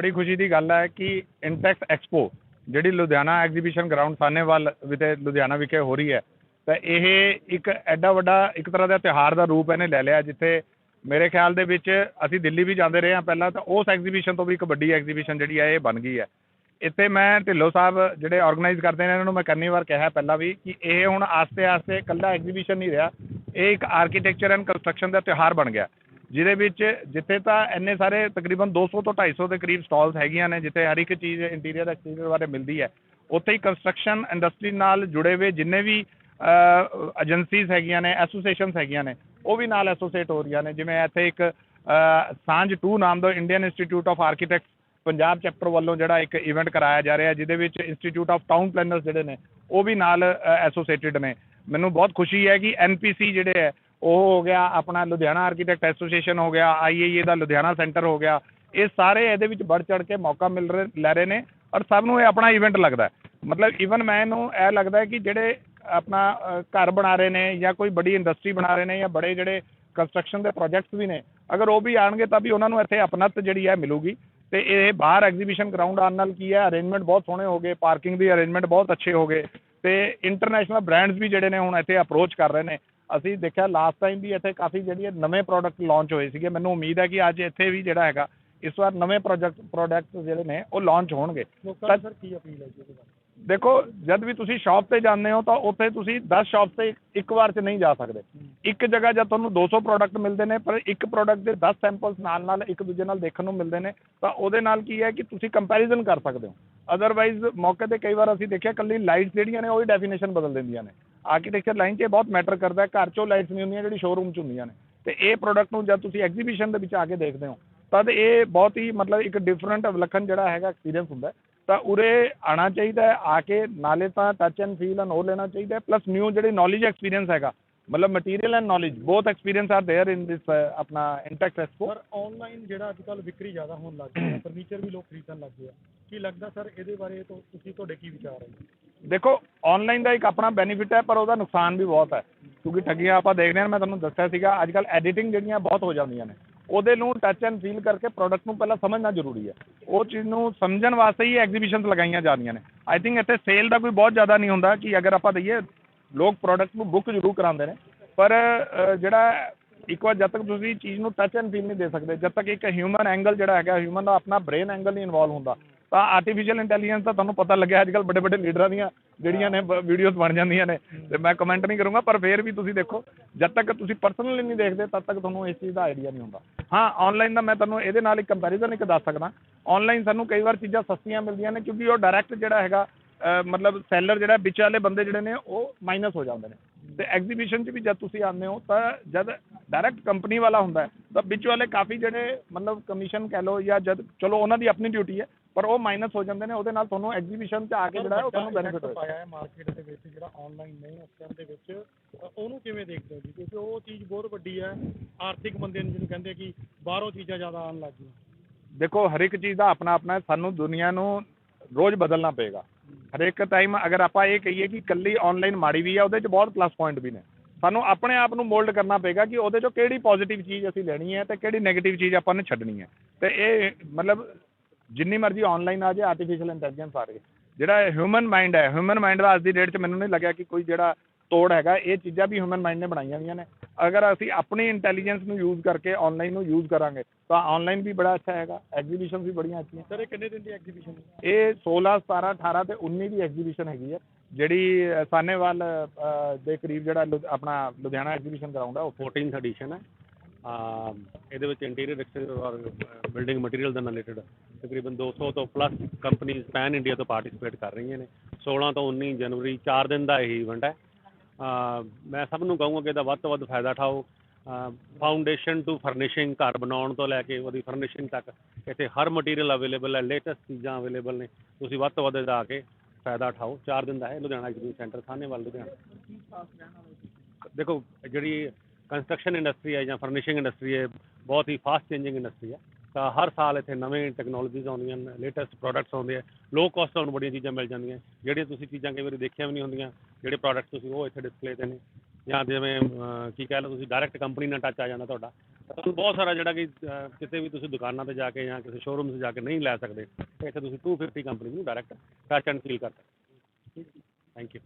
ਬੜੀ ਖੁਸ਼ੀ ਦੀ ਗੱਲ ਹੈ ਕਿ ਇੰਟੈਕਸ ਐਕਸਪੋ ਜਿਹੜੀ ਲੁਧਿਆਣਾ ਐਗਜ਼ੀਬਿਸ਼ਨ ਗਰਾਊਂਡ ਸਾਨੇਵਾਲ ਵਿਖੇ ਲੁਧਿਆਣਾ ਵਿਖੇ ਹੋ ਰਹੀ ਹੈ, ਤਾਂ ਇਹ ਇੱਕ ਐਡਾ ਵੱਡਾ ਇੱਕ ਤਰ੍ਹਾਂ ਦਾ ਤਿਉਹਾਰ ਦਾ ਰੂਪ ਇਹਨੇ ਲੈ ਲਿਆ, ਜਿੱਥੇ ਮੇਰੇ ਖਿਆਲ ਦੇ ਵਿੱਚ ਅਸੀਂ ਦਿੱਲੀ ਵੀ ਜਾਂਦੇ ਰਹੇ ਹਾਂ ਪਹਿਲਾਂ, ਤਾਂ ਉਸ ਐਗਜ਼ੀਬਿਸ਼ਨ ਤੋਂ ਵੀ ਇੱਕ ਵੱਡੀ ਐਗਜ਼ੀਬਿਸ਼ਨ ਜਿਹੜੀ ਹੈ, ਇਹ ਬਣ ਗਈ ਹੈ। ਇੱਥੇ ਮੈਂ ਢਿੱਲੋਂ ਸਾਹਿਬ ਜਿਹੜੇ ਆਰਗੇਨਾਈਜ਼ ਕਰਦੇ ਨੇ, ਇਹਨਾਂ ਨੂੰ ਮੈਂ ਕਿੰਨੀ ਵਾਰ ਕਿਹਾ ਪਹਿਲਾਂ ਵੀ ਕਿ ਇਹ ਹੁਣ ਆਸਤੇ ਆਸਤੇ ਇਕੱਲਾ ਐਗਜ਼ੀਬਿਸ਼ਨ ਨਹੀਂ ਰਿਹਾ, ਇਹ ਇੱਕ ਆਰਕੀਟੈਕਚਰ ਐਂਡ ਕੰਸਟਰਕਸ਼ਨ ਦਾ ਤਿਉਹਾਰ ਬਣ ਗਿਆ। ਜਿਹਦੇ ਵਿੱਚ ਜਿੱਥੇ ਤਾਂ ਇੰਨੇ ਸਾਰੇ ਤਕਰੀਬਨ 200 ਤੋਂ 250 ਦੇ ਕਰੀਬ ਸਟਾਲਸ ਹੈਗੀਆਂ ਨੇ, ਜਿੱਥੇ ਹਰ ਇੱਕ ਚੀਜ਼ ਇੰਟੀਰੀਅਰ ਐਕਸਟੀਰੀਅਰ ਬਾਰੇ ਮਿਲਦੀ ਹੈ। ਉੱਥੇ ਹੀ ਕੰਸਟਰਕਸ਼ਨ ਇੰਡਸਟਰੀ ਨਾਲ ਜੁੜੇ ਹੋਏ ਜਿੰਨੇ ਵੀ ਏਜੰਸੀਜ਼ ਹੈਗੀਆਂ ਨੇ ਐਸੋਸੀਏਸ਼ਨਸ ਹੈਗੀਆਂ ਨੇ, ਉਹ ਵੀ ਨਾਲ ਐਸੋਸੀਏਟ ਹੋ ਰਹੀਆਂ ਨੇ। ਜਿਵੇਂ ਇੱਥੇ ਇੱਕ ਸਾਂਝ 2 ਨਾਮ ਦਾ Indian institute of architects Punjab chapter ਵੱਲੋਂ ਜਿਹੜਾ ਇੱਕ ਇਵੈਂਟ ਕਰਾਇਆ ਜਾ ਰਿਹਾ, ਜਿਹਦੇ ਵਿੱਚ ਇੰਸਟੀਚਿਊਟ ਆਫ ਟਾਊਨ ਪਲੈਨਰਸ ਜਿਹੜੇ ਨੇ, ਉਹ ਵੀ ਨਾਲ ਐਸੋਸੀਏਟਿਡ ਨੇ। ਮੈਨੂੰ ਬਹੁਤ ਖੁਸ਼ੀ ਹੈ ਕਿ ਐਨਪੀਸੀ ਜਿਹੜੇ ਹੈ ਉਹ ਹੋ ਗਿਆ, ਆਪਣਾ ਲੁਧਿਆਣਾ ਆਰਕੀਟੈਕਟ ਐਸੋਸੀਏਸ਼ਨ ਹੋ ਗਿਆ ਆਈਏਏ ਦਾ ਲੁਧਿਆਣਾ ਸੈਂਟਰ ਹੋ ਗਿਆ, ਇਹ ਸਾਰੇ ਇਹਦੇ ਵਿੱਚ ਵੱਧ ਚੜ ਕੇ ਮੌਕਾ ਮਿਲ ਰਹੇ, ਲੈ ਰਹੇ ਨੇ ਔਰ ਸਭ ਨੂੰ ਇਹ ਆਪਣਾ ਇਵੈਂਟ ਲੱਗਦਾ ਮਤਲਬ ਈਵਨ ਮੈਨੂੰ ਇਹ ਲੱਗਦਾ ਕਿ ਜਿਹੜੇ ਆਪਣਾ ਘਰ ਬਣਾ ਰਹੇ ਨੇ ਜਾਂ ਕੋਈ ਬੜੀ ਇੰਡਸਟਰੀ ਬਣਾ ਰਹੇ ਨੇ ਜਾਂ ਬੜੇ ਜਿਹੜੇ ਕੰਸਟਰਕਸ਼ਨ ਦੇ ਪ੍ਰੋਜੈਕਟਸ ਵੀ ਨੇ, ਅਗਰ ਉਹ ਵੀ ਆਣਗੇ ਤਾਂ ਵੀ ਉਹਨਾਂ ਨੂੰ ਇੱਥੇ ਅਪਣਤ ਜਿਹੜੀ ਹੈ ਮਿਲੂਗੀ। ਤੇ ਇਹ ਬਾਹਰ ਐਗਜ਼ੀਬਿਸ਼ਨ ਗਰਾਊਂਡ ਆਉਣ ਨਾਲ ਕੀ ਹੈ ਅਰੇਂਜਮੈਂਟ ਬਹੁਤ ਸੋਹਣੇ ਹੋ ਗਏ ਪਾਰਕਿੰਗ ਦੀ ਅਰੇਂਜਮੈਂਟ ਬਹੁਤ ਅੱਛੇ ਹੋ ਗਏ ਤੇ ਇੰਟਰਨੈਸ਼ਨਲ ਬ੍ਰਾਂਡਸ ਵੀ ਜਿਹੜੇ ਨੇ ਹੁਣ ਇੱਥੇ ਅਪਰੋਚ ਕਰ ਰਹੇ ਨੇ। ਅਸੀਂ ਦੇਖਿਆ ਲਾਸਟ ਟਾਈਮ ਵੀ ਇੱਥੇ ਕਾਫੀ ਜਿਹੜੀ ਨਵੇਂ ਪ੍ਰੋਡਕਟ ਲਾਂਚ ਹੋਏ ਸੀਗੇ। ਮੈਨੂੰ ਉਮੀਦ ਹੈ ਕਿ ਅੱਜ ਇੱਥੇ ਵੀ ਜਿਹੜਾ ਹੈਗਾ ਇਸ ਵਾਰ ਨਵੇਂ ਪ੍ਰੋਜੈਕਟ ਪ੍ਰੋਡਕਟ ਜਿਹੜੇ ਨੇ ਉਹ ਲਾਂਚ ਹੋਣਗੇ। ਸਰ ਕੀ ਅਪੀਲ ਹੈ ਜੀ ਉਹਦੇ ਬਾਰੇ? ਦੇਖੋ ਜਦ ਵੀ ਤੁਸੀਂ ਸ਼ਾਪ ਤੇ ਜਾਂਦੇ ਹੋ ਤਾਂ ਉੱਥੇ ਤੁਸੀਂ 10 ਸ਼ਾਪ ਤੇ ਇੱਕ ਵਾਰ 'ਚ ਨਹੀਂ ਜਾ ਸਕਦੇ। ਇੱਕ ਜਗ੍ਹਾ ਜਦ ਤੁਹਾਨੂੰ 200 ਪ੍ਰੋਡਕਟ ਮਿਲਦੇ ਨੇ ਪਰ ਇੱਕ ਪ੍ਰੋਡਕਟ ਦੇ 10 ਸੈਂਪਲਸ ਨਾਲ ਨਾਲ ਇੱਕ ਦੂਜੇ ਨਾਲ ਦੇਖਣ ਨੂੰ ਮਿਲਦੇ ਨੇ ਤਾਂ ਉਹਦੇ ਨਾਲ ਕੀ ਹੈ ਕਿ ਤੁਸੀਂ ਕੰਪੈਰੀਜ਼ਨ ਕਰ ਸਕਦੇ ਹੋ। ਅਦਰਵਾਈਜ਼ ਮੌਕੇ ਤੇ ਕਈ ਵਾਰ ਅਸੀਂ ਦੇਖਿਆ ਕੱਲੀ ਲਾਈਟਸ ਜਿਹੜੀਆਂ ਨੇ ਉਹ ਹੀ ਡੈਫੀਨੇਸ਼ਨ ਬਦਲ ਦਿੰਦੀਆਂ ਨੇ। ਆਰਕੀਟੈਕਚਰ ਲਾਈਨ 'ਚ ਇਹ ਬਹੁਤ ਮੈਟਰ ਕਰਦਾ ਹੈ। ਘਰ 'ਚੋਂ ਲਾਈਟਸ ਨਹੀਂ ਹੁੰਦੀਆਂ, ਜਿਹੜੀ ਸ਼ੋਰੂਮ 'ਚ ਹੁੰਦੀਆਂ ਨੇ। ਤੇ ਇਹ ਪ੍ਰੋਡਕਟ ਨੂੰ ਜਦ ਤੁਸੀਂ ਐਗਜ਼ੀਬਿਸ਼ਨ ਦੇ ਵਿੱਚ ਆ ਕੇ ਦੇਖਦੇ ਹੋ ਤਦ ਇਹ ਬਹੁਤ ਹੀ ਮਤਲਬ ਇੱਕ ਡਿਫਰੈਂਟ ਵਿਲੱਖਣ ਜਿਹੜਾ ਹੈਗਾ ਐਕਸਪੀਰੀਅੰਸ ਹੁੰਦਾ ਤਾਂ ਉਰੇ ਆਣਾ ਚਾਹੀਦਾ ਹੈ, ਆ ਕੇ ਨਾਲੇ ਤਾਂ ਟੱਚ ਐਂਡ ਫੀਲ ਐਂਡ ਉਹ ਲੈਣਾ ਚਾਹੀਦਾ ਪਲੱਸ ਨਿਊ ਜਿਹੜੀ ਨੌਲੇਜ ਐਕਸਪੀਰੀਅੰਸ ਹੈਗਾ, ਮਤਲਬ material and knowledge both experience are there in this ਆਪਣਾ ਇੰਟੈਕਟ ਐਕਸਪੋ ਪਰ ਆਨਲਾਈਨ ਜਿਹੜਾ ਅੱਜ ਕੱਲ੍ਹ ਵਿਕਰੀ ਜ਼ਿਆਦਾ ਹੋਣ ਲੱਗ ਗਈ ਹੈ ਫਰਨੀਚਰ ਵੀ ਲੋਕ ਖਰੀਦਣ ਲੱਗ ਗਏ ਆ। ਕੀ ਲੱਗਦਾ ਸਰ ਇਹਦੇ ਬਾਰੇ ਤੁਸੀਂ ਤੁਹਾਡੇ ਕੀ ਵਿਚਾਰ ਹੈ? ਜੀ ਦੇਖੋ ਆਨਲਾਈਨ ਦਾ ਇੱਕ ਆਪਣਾ ਬੈਨੀਫਿਟ ਹੈ, ਪਰ ਉਹਦਾ ਨੁਕਸਾਨ ਵੀ ਬਹੁਤ ਹੈ। ਕਿਉਂਕਿ ਠੱਗੀਆਂ ਆਪਾਂ ਦੇਖਦੇ ਹਾਂ, ਮੈਂ ਤੁਹਾਨੂੰ ਦੱਸਿਆ ਸੀਗਾ ਅੱਜ ਕੱਲ ਐਡੀਟਿੰਗ ਜਿਹੜੀਆਂ ਬਹੁਤ ਹੋ ਜਾਂਦੀਆਂ ਨੇ, ਉਹਦੇ ਨੂੰ ਟੱਚ ਐਂਡ ਫੀਲ ਕਰਕੇ ਪ੍ਰੋਡਕਟ ਨੂੰ ਪਹਿਲਾਂ ਸਮਝਣਾ ਜ਼ਰੂਰੀ ਹੈ। ਉਹ ਚੀਜ਼ ਨੂੰ ਸਮਝਣ ਵਾਸਤੇ ਹੀ ਐਗਜ਼ੀਬਿਸ਼ਨਸ ਲਗਾਈਆਂ ਜਾਂਦੀਆਂ ਨੇ। ਆਈ ਥਿੰਕ ਇੱਥੇ ਸੇਲ ਦਾ ਕੋਈ ਬਹੁਤ ਜ਼ਿਆਦਾ ਨਹੀਂ ਹੁੰਦਾ ਕਿ ਅਗਰ ਆਪਾਂ ਦਈਏ, ਲੋਕ ਪ੍ਰੋਡਕਟ ਨੂੰ ਬੁੱਕ ਜ਼ਰੂਰ ਕਰਾਉਂਦੇ ਨੇ। ਪਰ ਜਿਹੜਾ ਇੱਕ ਵਾਰ ਜਦ ਤੱਕ ਤੁਸੀਂ ਚੀਜ਼ ਨੂੰ ਟੱਚ ਐਂਡ ਫੀਲ ਨਹੀਂ ਦੇ ਸਕਦੇ, ਜਦ ਤੱਕ ਇੱਕ ਹਿਊਮਨ ਐਂਗਲ ਜਿਹੜਾ ਹੈਗਾ ਹਿਊਮਨ ਦਾ ਆਪਣਾ ਬ੍ਰੇਨ ਐਂਗਲ ਨਹੀਂ ਇਨਵੋਲਵ ਹੁੰਦਾ ਤਾਂ ਆਰਟੀਫੀਸ਼ੀਅਲ ਇੰਟੈਲੀਜੈਂਸ ਤਾਂ ਤੁਹਾਨੂੰ ਪਤਾ ਲੱਗਿਆ ਅੱਜ ਕੱਲ੍ਹ ਵੱਡੇ ਵੱਡੇ ਲੀਡਰਾਂ ਦੀਆਂ ਜਿਹੜੀਆਂ ਨੇ ਵੀਡੀਓਜ਼ ਬਣ ਜਾਂਦੀਆਂ ਨੇ। ਤੇ ਮੈਂ ਕਮੈਂਟ ਨਹੀਂ ਕਰੂੰਗਾ, ਪਰ ਫਿਰ ਵੀ ਤੁਸੀਂ ਦੇਖੋ, ਜਦ ਤੱਕ ਤੁਸੀਂ ਪਰਸਨਲੀ ਨਹੀਂ ਦੇਖਦੇ, ਤਦ ਤੱਕ ਤੁਹਾਨੂੰ ਇਸ ਚੀਜ਼ ਦਾ ਆਈਡੀਆ ਨਹੀਂ ਹੁੰਦਾ। ਹਾਂ ਆਨਲਾਈਨ ਦਾ ਮੈਂ ਤੁਹਾਨੂੰ ਇਹਦੇ ਨਾਲ ਇੱਕ ਕੰਪੈਰੀਜ਼ਨ ਇੱਕ ਦੱਸ ਸਕਦਾ। ਆਨਲਾਈਨ ਸਾਨੂੰ ਕਈ ਵਾਰ ਚੀਜ਼ਾਂ ਸਸਤੀਆਂ ਮਿਲਦੀਆਂ ਨੇ, ਕਿਉਂਕਿ ਉਹ ਡਾਇਰੈਕਟ ਜਿਹੜਾ ਹੈਗਾ ਮਤਲਬ ਸੈਲਰ ਜਿਹੜਾ ਵਿੱਚ ਵਾਲੇ ਬੰਦੇ ਜਿਹੜੇ ਨੇ, ਉਹ ਮਾਈਨਸ ਹੋ ਜਾਂਦੇ ਨੇ। ਤੇ ਐਗਜ਼ੀਬਿਸ਼ਨ 'ਚ ਵੀ ਜਦ ਤੁਸੀਂ ਆਉਂਦੇ ਹੋ, ਤਾਂ ਜਦ ਡਾਇਰੈਕਟ ਕੰਪਨੀ ਵਾਲਾ ਹੁੰਦਾ ਤਾਂ ਵਿੱਚ ਵਾਲੇ ਕਾਫੀ ਜਿਹੜੇ ਮਤਲਬ ਕਮਿਸ਼ਨ ਕਹਿ ਲਓ ਜਾਂ ਜਦ, ਚਲੋ ਉਹਨਾਂ ਦੀ ਆਪਣੀ ਡਿਊਟੀ ਹੈ ਪਰ ਉਹ ਮਾਈਨਸ ਹੋ ਜਾਂਦੇ ਨੇ ਉਹਦੇ ਨਾਲ ਤੁਹਾਨੂੰ ਐਗਜ਼ੀਬਿਸ਼ਨ 'ਚ ਆ ਕੇ ਜਿਹੜਾ ਉਹ ਤੁਹਾਨੂੰ ਬੈਨੀਫਿਟ ਹੋਏਗਾ। ਪਾਇਆ ਹੈ ਮਾਰਕੀਟ ਦੇ ਵਿੱਚ ਜਿਹੜਾ ਆਨਲਾਈਨ ਨਹੀਂ ਉਸ ਟਾਈਮ ਦੇ ਵਿੱਚ ਉਹਨੂੰ ਕਿਵੇਂ ਦੇਖਦੇ ਹੋ ਜੀ? ਕਿਉਂਕਿ ਉਹ ਚੀਜ਼ ਬਹੁਤ ਵੱਡੀ ਹੈ। ਆਰਥਿਕ ਬੰਦੇ ਨੂੰ ਜਿਹਨੂੰ ਕਹਿੰਦੇ ਕਿ ਬਾਹਰੋਂ ਚੀਜ਼ਾਂ ਜ਼ਿਆਦਾ ਆਉਣ ਲੱਗ ਗਈਆਂ। ਦੇਖੋ ਹਰ ਇੱਕ ਚੀਜ਼ ਦਾ ਆਪਣਾ ਆਪਣਾ ਹੈ। ਸਾਨੂੰ ਦੁਨੀਆ ਨੂੰ ਰੋਜ਼ ਬਦਲਣਾ ਪਏਗਾ। ਹਰੇਕ ਟਾਈਮ ਅਗਰ ਆਪਾਂ ਇਹ ਕਹੀਏ ਕਿ ਇਕੱਲੀ ਆਨਲਾਈਨ ਮਾੜੀ ਵੀ ਹੈ ਉਹਦੇ 'ਚ ਬਹੁਤ ਪਲੱਸ ਪੁਆਇੰਟ ਵੀ ਨੇ। ਸਾਨੂੰ ਆਪਣੇ ਆਪ ਨੂੰ ਮੋਲਡ ਕਰਨਾ ਪਏਗਾ ਕਿ ਉਹਦੇ 'ਚੋਂ ਕਿਹੜੀ ਪੋਜ਼ਿਟਿਵ ਚੀਜ਼ ਅਸੀਂ ਲੈਣੀ ਹੈ ਤੇ ਕਿਹੜੀ ਨੈਗੇਟਿਵ ਚੀਜ਼ ਆਪਾਂ ਨੇ ਛੱਡਣੀ ਹੈ। ਤੇ ਇਹ ਮਤਲਬ ਜਿੰਨੀ ਮਰਜ਼ੀ ਆਨਲਾਈਨ ਆ ਜਾਏ ਆਰਟੀਫੀਸ਼ੀਅਲ ਇੰਟੈਲੀਜੈਂਸ ਆ ਰਹੀ ਹੈ ਜਿਹੜਾ ਹਿਊਮਨ ਮਾਈਂਡ ਹੈ ਹਿਊਮਨ ਮਾਈਂਡ ਦਾ ਅੱਜ ਦੀ ਡੇਟ 'ਚ ਮੈਨੂੰ ਨਹੀਂ ਲੱਗਿਆ ਕਿ ਕੋਈ ਜਿਹੜਾ ਤੋੜ ਹੈਗਾ ਇਹ ਚੀਜ਼ਾਂ ਵੀ ਹਿਊਮਨ ਮਾਈਂਡ ਨੇ ਬਣਾਈਆਂ ਹੋਈਆਂ ਨੇ। ਅਗਰ ਅਸੀਂ ਆਪਣੀ ਇੰਟੈਲੀਜੈਂਸ ਨੂੰ ਯੂਜ਼ ਕਰਕੇ ਆਨਲਾਈਨ ਨੂੰ ਯੂਜ਼ ਕਰਾਂਗੇ ਤਾਂ ਆਨਲਾਈਨ ਵੀ ਬੜਾ ਅੱਛਾ ਹੈਗਾ ਐਗਜ਼ੀਬਿਸ਼ਨ ਵੀ ਬੜੀਆਂ ਅੱਛੀਆਂ। ਸਰ ਇਹ ਕਿੰਨੇ ਦਿਨ ਦੀ ਐਗਜ਼ੀਬਿਸ਼ਨ ਇਹ 16 17 18 ਤੇ 19 ਦੀ ਐਗਜ਼ੀਬਿਸ਼ਨ ਹੈਗੀ ਹੈ ਜਿਹੜੀ ਅ, ਦੇ ਕਰੀਬ ਜਿਹੜਾ ਲੁ- ਆਪਣਾ ਲੁਧਿਆਣਾ ਐਗਜ਼ੀਬਿਸ਼ਨ ਗਰਾਊਂਡ ਹੈ ਉੱਥੇ। 14th ਐਡੀਸ਼ਨ ਹੈ। ਇਹਦੇ ਵਿੱਚ ਇੰਟੀਰੀਅਰ ਐਕਸਟੀਰੀਅਰ ਔਰ ਬਿਲਡਿੰਗ ਮਟੀਰੀਅਲ ਦੇ ਨਾਲ ਰਿਲੇਟਡ ਤਕਰੀਬਨ 200 ਤੋਂ ਪਲੱਸ ਕੰਪਨੀਆਂ ਪੈਨ ਇੰਡੀਆ ਤੋਂ ਪਾਰਟਿਸਿਪੇਟ ਕਰ ਰਹੀਆਂ ਨੇ। 16 ਤੋਂ 19 ਜਨਵਰੀ 4 ਦਿਨ ਦਾ ਇਹ ਇਵੈਂਟ ਹੈ। ਮੈਂ ਸਭ ਨੂੰ ਕਹੂੰਗਾ ਕਿ ਇਹਦਾ ਵੱਧ ਤੋਂ ਵੱਧ ਫਾਇਦਾ ਉਠਾਓ। ਫਾਊਂਡੇਸ਼ਨ ਟੂ ਫਰਨਿਸ਼ਿੰਗ ਘਰ ਬਣਾਉਣ ਤੋਂ ਲੈ ਕੇ ਉਹਦੀ ਫਰਨਿਸ਼ਿੰਗ ਤੱਕ, ਇੱਥੇ ਹਰ ਮਟੀਰੀਅਲ ਅਵੇਲੇਬਲ ਹੈ ਲੇਟੈਸਟ ਚੀਜ਼ਾਂ ਅਵੇਲੇਬਲ ਨੇ। ਤੁਸੀਂ ਵੱਧ ਤੋਂ ਵੱਧ ਇਹਦਾ ਆ ਕੇ ਫਾਇਦਾ ਉਠਾਓ। 4 ਦਿਨ ਦਾ ਹੈ, ਲੁਧਿਆਣਾ ਐਗਜ਼ੀਬਿਸ਼ਨ ਸੈਂਟਰ ਸਾਹਨੇਵਾਲ ਲੁਧਿਆਣਾ। ਦੇਖੋ, ਜਿਹੜੀ ਕੰਸਟਰਕਸ਼ਨ ਇੰਡਸਟਰੀ ਹੈ ਜਾਂ ਫਰਨਿਸ਼ਿੰਗ ਇੰਡਸਟਰੀ ਹੈ, ਬਹੁਤ ਹੀ ਫਾਸਟ ਚੇਂਜਿੰਗ ਇੰਡਸਟਰੀ ਹੈ। ਤਾਂ ਹਰ ਸਾਲ ਇੱਥੇ ਨਵੇਂ ਟੈਕਨੋਲੋਜੀਜ਼ ਆਉਂਦੀਆਂ ਨੇ ਲੇਟੈਸਟ ਪ੍ਰੋਡਕਟਸ ਆਉਂਦੇ ਆ। ਲੋ ਕਾਸਟ ਤੁਹਾਨੂੰ ਬੜੀਆਂ ਚੀਜ਼ਾਂ ਮਿਲ ਜਾਂਦੀਆਂ। ਜਿਹੜੀਆਂ ਤੁਸੀਂ ਚੀਜ਼ਾਂ ਕਈ ਵਾਰੀ ਦੇਖੀਆਂ ਵੀ ਨਹੀਂ ਹੁੰਦੀਆਂ, ਜਿਹੜੇ ਪ੍ਰੋਡਕਟਸ ਤੁਸੀਂ ਉਹ ਇੱਥੇ ਡਿਸਪਲੇ ਤੇ ਨੇ। ਜਾਂ ਜਿਵੇਂ ਕੀ ਕਹਿ ਲਓ ਤੁਸੀਂ ਡਾਇਰੈਕਟ ਕੰਪਨੀ ਨਾਲ ਟੱਚ ਆ ਜਾਂਦਾ ਤੁਹਾਡਾ। ਤੁਹਾਨੂੰ ਬਹੁਤ ਸਾਰਾ ਜਿਹੜਾ ਕਿ ਕਿਤੇ ਵੀ ਤੁਸੀਂ ਦੁਕਾਨਾਂ ਤੇ ਜਾ ਕੇ ਜਾਂ ਕਿਸੇ ਸ਼ੋਰੂਮ 'ਚ ਜਾ ਕੇ ਨਹੀਂ ਲੈ ਸਕਦੇ, ਇੱਥੇ ਤੁਸੀਂ 250 ਕੰਪਨੀ ਨੂੰ ਡਾਇਰੈਕਟ ਟੱਚ ਐਂਡ ਫੀਲ ਕਰ ਸਕਦੇ ਥੈਂਕ ਯੂ